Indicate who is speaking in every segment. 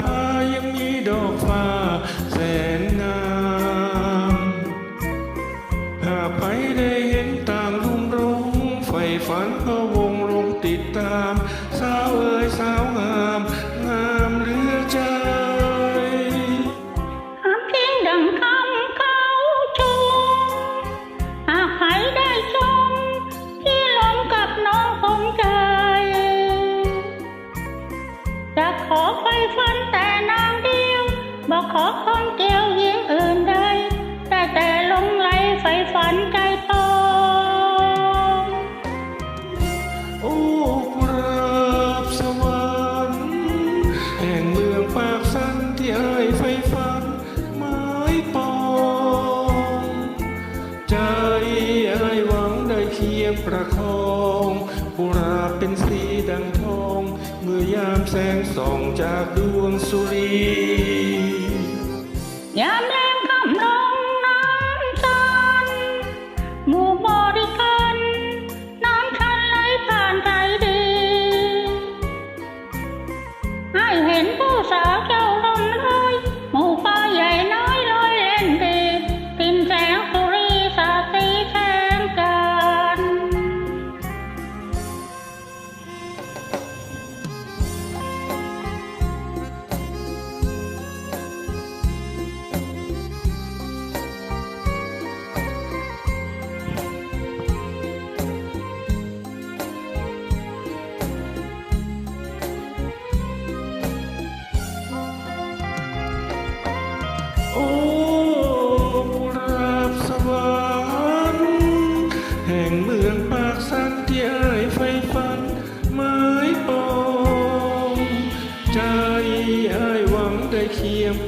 Speaker 1: พายังมีดอกฟ้าแสนงามหากไปได้เห็นต่างรุ่งรุ่งไฟฝันก็วงลงติดตาม สาวเอ๋ยสาวงาม งามเหลือใจ
Speaker 2: หาเพียงดังคำเขาชมหากใคได้ชมที่ล้มกับน้องของใจจะขอ ฝันแต่นางเดียวบอกขอคนเกี่ยวหญิงอื่นใดได้แต่ลงไหลใฝ่ฝันใจปอง
Speaker 1: โอ้กราบสวรรค์แห่งเมืองปากสันที่เอ่ยไฟฝันไม้ปองใจเอ่ยหวังได้เคียงประคองบุรา แสงส่องจากดวงสุรี
Speaker 2: ยาม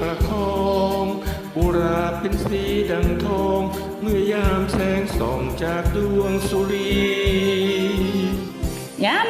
Speaker 1: ประคองบุราเป็นสีดังทอง เมื่อยามแสงส่องจากดวงสุรี
Speaker 2: ยาม